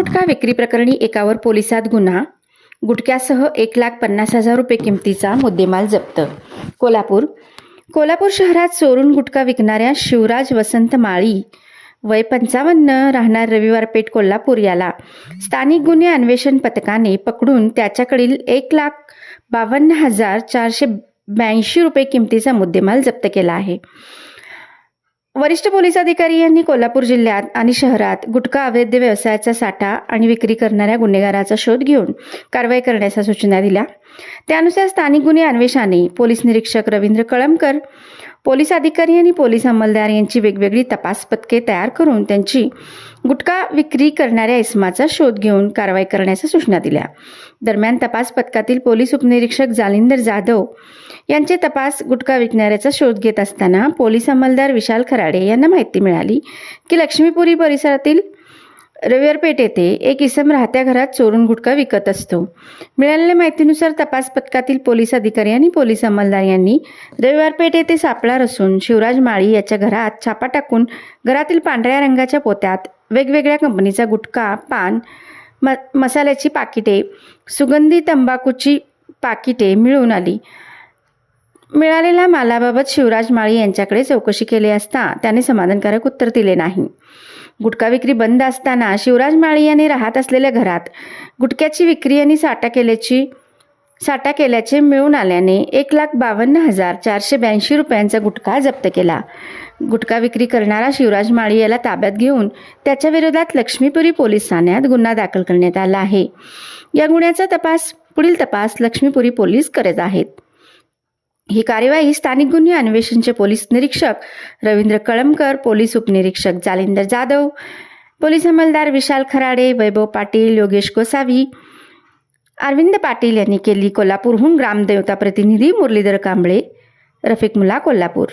गुटखा विक्री प्रकरणी एकावर पोलिसात गुन्हा. गुटख्यासह एक लाख पन्नास हजार रुपये किमतीचा मुद्देमाल जप्त. कोल्हापूर. कोल्हापूर शहरात चोरून गुटखा विकणाऱ्या शिवराज वसंत माळी वय पंचावन्न राहणार रविवार पेठ कोल्हापूर याला. स्थानिक गुन्हे अन्वेषण पथकाने पकडून त्याच्याकडील एक लाख बावन्न हजार चारशे ब्याऐंशी रुपये किमतीचा मुद्देमाल जप्त केला आहे. वरिष्ठ पोलीस अधिकारी यांनी कोल्हापूर जिल्ह्यात आणि शहरात गुटखा अवैध व्यवसायाचा साठा आणि विक्री करणाऱ्या गुन्हेगाराचा शोध घेऊन कारवाई करण्याच्या सूचना दिल्या. त्यानुसार स्थानिक गुन्हे अन्वेषाने पोलीस निरीक्षक रवींद्र कळमकर पोलीस अधिकारी आणि पोलीस अंमलदार यांची वेगवेगळी तपास पथके तयार करून त्यांची गुटखा विक्री करणाऱ्या इसमाचा शोध घेऊन कारवाई करण्याच्या सूचना दिल्या. दरम्यान तपास पथकातील पोलीस उपनिरीक्षक जालिंदर जाधव यांचे तपास गुटखा विकणाऱ्याचा शोध घेत असताना पोलीस अंमलदार विशाल खराडे यांना माहिती मिळाली की लक्ष्मीपुरी परिसरातील रविवार पेठ येथे एक इसम राहत्या घरात चोरून गुटखा विकत असतो. मिळालेल्या माहितीनुसार तपास पथकातील पोलीस अधिकारी आणि पोलीस अंमलदार यांनी रविवार पेठ येथे सापळा असून शिवराज माळी याच्या घरात छापा टाकून घरातील पांढऱ्या रंगाच्या पोत्यात वेगवेगळ्या कंपनीचा गुटखा पान म मसाल्याची पाकिटे सुगंधी तंबाखूची पाकिटे मिळून आली. मिळालेल्या मालाबाबत शिवराज माळी यांच्याकडे चौकशी केली असता त्याने समाधानकारक उत्तर दिले नाही. गुटखा विक्री बंद असताना शिवराज माळी यांनी राहत असलेल्या घरात गुटख्याची विक्री आणि साठा केल्याची साठा केल्याचे मिळून आल्याने एक लाख बावन्न हजार चारशे ब्याऐंशी रुपयांचा गुटखा जप्त केला. गुटखा विक्री करणारा शिवराज माळी याला ताब्यात घेऊन त्याच्या विरोधात लक्ष्मीपुरी पोलीस ठाण्यात गुन्हा दाखल करण्यात आला आहे. या गुन्ह्याचा तपास पुढील तपास लक्ष्मीपुरी पोलीस करत आहेत. ही कार्यवाही स्थानिक गुन्हे अन्वेषणचे पोलीस निरीक्षक रवींद्र कळमकर पोलीस उपनिरीक्षक जालिंदर जाधव पोलीस अंमलदार विशाल खराडे वैभव पाटील योगेश गोसावी अरविंद पाटील यांनी केली कोल्हापूरहून ग्रामदेवता प्रतिनिधी मुरलीधर कांबळे रफिक मुला कोल्हापूर.